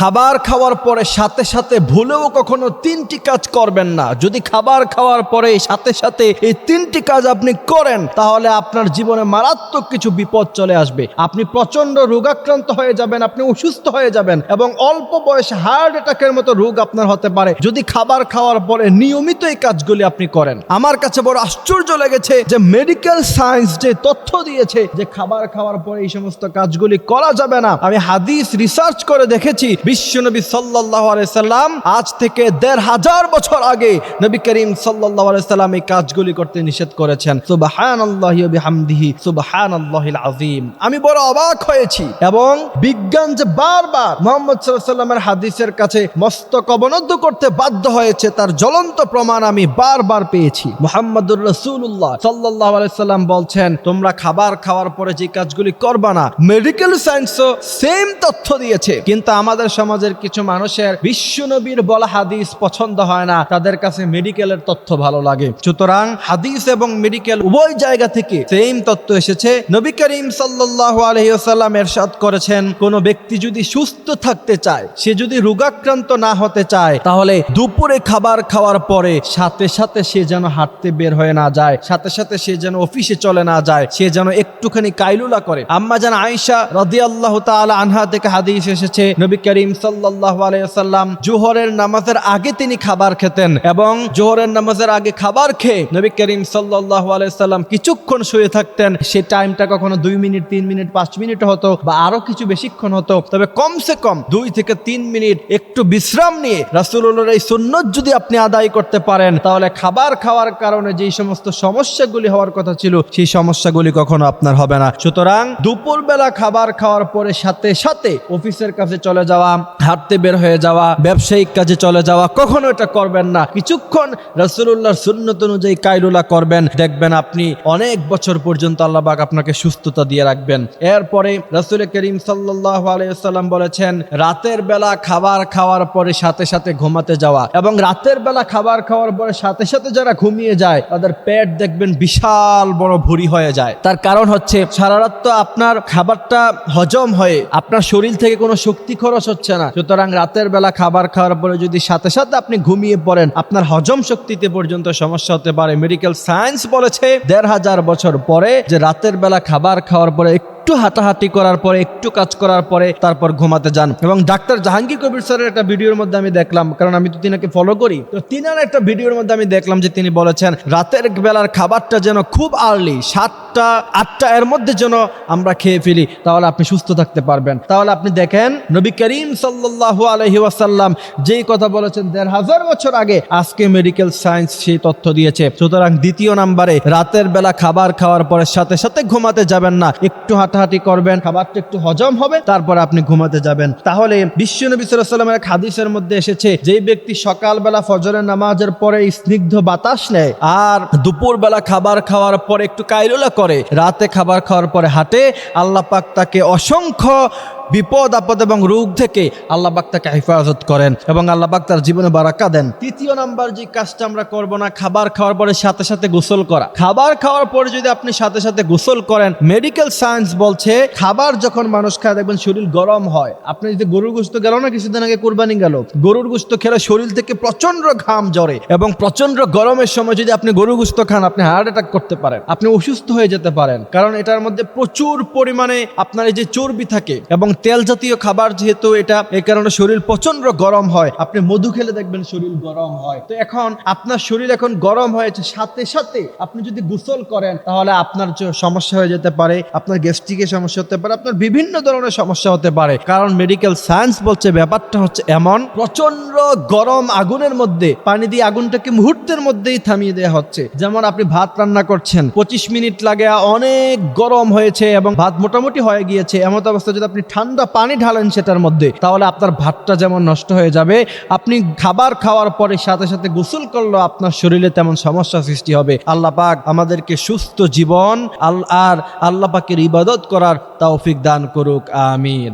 খাবার খাওয়ার পরে সাথে সাথে ভুলেও কখনো তিনটি কাজ করবেন না। যদি খাবার খাওয়ার পরে সাথে সাথে এই তিনটি কাজ আপনি করেন, তাহলে আপনার জীবনে মারাত্মক কিছু বিপদ চলে আসবে। আপনি প্রচণ্ড রোগাক্রান্ত হয়ে যাবেন, আপনি অসুস্থ হয়ে যাবেন এবং অল্প বয়সে হার্ট অ্যাটাকের মতো রোগ আপনার হতে পারে। যদি খাবার খাওয়ার পরে নিয়মিত এই কাজগুলি আপনি করেন। আমার কাছে বড় আশ্চর্য লেগেছে যে মেডিকেল সায়েন্স যে তথ্য দিয়েছে যে খাবার খাওয়ার পরে এই সমস্ত কাজগুলি করা যাবে না, আমি হাদিস রিসার্চ করে দেখেছি বিশ্বনবী সাল্লাহ সাল্লাম আজ থেকে দেড় হাজার বছর আগে নবী করিম সাল্লাহ সাল্লাম এই কাজগুলি করতে নিষেধ করেছেন। সুবাহান আল্লাহ বিহামদিহি সুবাহান আজিম আমি বড় অবাক হয়েছি এবং বিজ্ঞান যে বারবার মোহাম্মদ সাল্লামের হাদিসের কাছে মস্তক অবনদ্ধ করতে বাধ্য হয়েছে, তার জ্বলন্ত প্রমাণ আমি বারবার পেয়েছি। মোহাম্মদুর রসুল্লাহ সাল্লাহ আলাইসাল্লাম বলছেন, তোমরা খাবার খাওয়ার পরে যে কাজগুলি করবা না মেডিকেল সায়েন্সও সেম তথ্য দিয়েছে, কিন্তু আমাদের সমাজের কিছু মানুষের বিশ্বনবীর বলা হাদিস পছন্দ হয় না। তাদের কাছে মেডিকেলের তথ্য ভালো লাগে। সুতরাং হাদিস এবং মেডিকেল উভয় জায়গা থেকে সেম তথ্য এসেছে। নবী করিম সাল্লাহ আলহিসাল্লাম এরশাদ করেছেন, কোন ব্যক্তি যদি সুস্থ থাকতে চায়, সে যদি রোগাক্রান্ত না হতে চায়, তাহলে দুপুরে খাবার খাওয়ার পরে সাথে সাথে সে যেন হাঁটতে বের হয়ে না যায়, সাথে সাথে সে যেন অফিসে চলে না যায়, সে যেন একটুখানি কাইলুলা করে। আম্মা যেন আয়েশা রদি আল্লাহ আনহা থেকে হাদিস এসেছে, নবী করিম সাল্লাহ আলাইসাল্লাম জোহরের নামাজের আগে তিনি খাবার খেতেন এবং জোহরের নামাজের আগে খাবার খেয়ে নবী করিম সাল্লাহ আলাইসাল্লাম কিছুক্ষণ শুয়ে থাকতেন। সে টাইমটা কখনো দুই মিনিট, তিন মিনিট, পাঁচ মিনিট হতো বা আরও কিছু বেশিক্ষণ হতো। তবে কমসে কম দুই থেকে তিন মিনিট একটু বিশ্রাম নিয়ে রাসুল্লাহর এই সুন্নত যদি আপনি আদায় করতে পারেন, তাহলে খাবার খাওয়ার কারণে যেই সমস্ত সমস্যাগুলি হওয়ার কথা ছিল, সেই সমস্যাগুলি কখনো আপনার হবে না। সুতরাং দুপুরবেলা খাবার খাওয়ার পরে সাথে সাথে অফিসের কাছে চলে যাওয়া হাঁটতে বের হয়ে যাওয়া, ব্যবসায়িক কাজে চলে যাওয়া, কখনো এটা করবেন না। কিছুক্ষণ রাসুল্লাহর সুন্নত অনুযায়ী কাইলুলা করবেন। দেখবেন আপনি অনেক বছর পর্যন্ত আল্লাহবাক আপনাকে সুস্থতা দিয়ে রাখবেন। এরপরে রাসুল করিম সাল্লাহ আলাইসাল্লাম বলেছেন, রাতের বেলা খাবার খাওয়ার পরে সাথে সাথে ঘুমাতে যাওয়া এবং রাতের বেলা খাবার খাওয়ার পরে সাথে সাথে যারা ঘুমিয়ে যায়, তাদের পেট দেখবেন বিশাল বড় ভুরি হয়ে যায়। তার কারণ হচ্ছে, সারা রাত তো আপনার খাবারটা হজম হয়ে, আপনার শরীর থেকে কোনো শক্তি খরচ হচ্ছে না। সুতরাং রাতের বেলা খাবার খাওয়ার পরে যদি সাথে সাথে আপনি ঘুমিয়ে পড়েন, আপনার হজম শক্তিতে পর্যন্ত সমস্যা হতে পারে। মেডিকেল সায়েন্স বলেছে, দেড় হাজার বছর পরে যে রাতের বেলা খাবার খাওয়ার পরে একটু হাঁটাহাঁটি করার পরে, একটু কাজ করার পরে তারপর ঘুমাতে যান। এবং ডাক্তার জাহাঙ্গীর কবির স্যারের একটা ভিডিওর মধ্যে আমি দেখলাম, কারণ আমি তো তিনাকে ফলো করি। তো তিনার একটা ভিডিওর মধ্যে আমি দেখলাম যে তিনি বলেছেন, রাতের বেলার খাবারটা যেন খুব আর্লি সাতটা আটটা আটটা এর মধ্যে যেন আমরা খেয়ে ফেলি, তাহলে আপনি সুস্থ থাকতে পারবেন। তাহলে আপনি দেখেন, নবী করিম সাল্লাল্লাহু আলহি ওয়াসাল্লাম যেই কথা বলেছেন, দেড় হাজার বছর আগে আজকে মেডিকেল সায়েন্স সেই তথ্য দিয়েছে। সুতরাং দ্বিতীয় নাম্বারে, রাতের বেলা খাবার খাওয়ার পরে সাথে সাথে ঘুমাতে যাবেন না। একটু হাঁটাহাঁটি করবেন, খাবারটা একটু হজম হবে, তারপর আপনি ঘুমাতে যাবেন। তাহলে বিশ্ব নবী সাল্লামের এক হাদিসের মধ্যে এসেছে, যেই ব্যক্তি সকালবেলা ফজরের নামাজের পরে স্নিগ্ধ বাতাস নেয়, আর দুপুর বেলা খাবার খাওয়ার পরে একটু কাইলুলা করে। রাতে খাবার খাওয়ার পরে হাঁটে। আল্লাহ পাক তাকে অসংখ্য বিপদ, আপদ এবং রোগ থেকে আল্লাহ পাক তাকে হেফাজত করেন এবং আল্লাহ পাক তার জীবনে বারাকা দেন। তৃতীয় নাম্বার যে কাজটা আমরা করব না, খাবার খাওয়ার পরে সাথে সাথে গোসল করা। খাবার খাওয়ার পরে যদি আপনি সাথে সাথে গোসল করেন মেডিকেল সায়েন্স বলছে, খাবার যখন মানুষ খায় দেখবেন শরীর গরম হয়। আপনি যদি গরুর গোস্ত গেল না, কিছুদিন আগে কোরবানি গেল, গরুর গোস্ত খেলে শরীর থেকে প্রচণ্ড ঘাম জ্বরে এবং প্রচণ্ড গরমের সময় যদি আপনি গরুর গোস্ত খান, আপনি হার্ট অ্যাটাক করতে পারেন। আপনি অসুস্থ হয়ে যেতে পারেন, কারণ এটার মধ্যে প্রচুর পরিমাণে আপনার এই যে চর্বি থাকে এবং তেল জাতীয় খাবার যেহেতু এটা এই কারণে শরীর প্রচণ্ড গরম হয়। আপনি মধু খেলে দেখবেন শরীর গরম হয়। তো এখন আপনার শরীর এখন গরম হয়েছে, সাথে সাথে আপনি যদি গোসল করেন, তাহলে আপনার সমস্যা হয়ে যেতে পারে, আপনার গ্যাস্ট্রিকের সমস্যা হতে পারে, আপনার বিভিন্ন ধরনের সমস্যা হতে পারে। কারণ মেডিকেল সায়েন্স বলছে, ব্যাপারটা হচ্ছে এমন প্রচণ্ড গরম আগুনের মধ্যে, পানি দিয়ে আগুনটাকে মুহূর্তের মধ্যেই থামিয়ে দেওয়া হচ্ছে। যেমন আপনি ভাত রান্না করছেন, পঁচিশ মিনিট লাগে, অনেক গরম হয়েছে এবং ভাত মোটামুটি হয়ে গিয়েছে। এমন অবস্থা যদি আপনি ঠান্ডা পানি ঢালেন সেটার মধ্যে, তাহলে আপনার ভাতটা যেমন নষ্ট হয়ে যাবে, আপনি খাবার খাওয়ার পরে সাথে সাথে গোসল করলেও আপনার শরীরে তেমন সমস্যা সৃষ্টি হবে। আল্লাহ পাক আমাদেরকে সুস্থ জীবন আর আল্লাহ পাকের ইবাদত করার তৌফিক দান করুক, আমিন।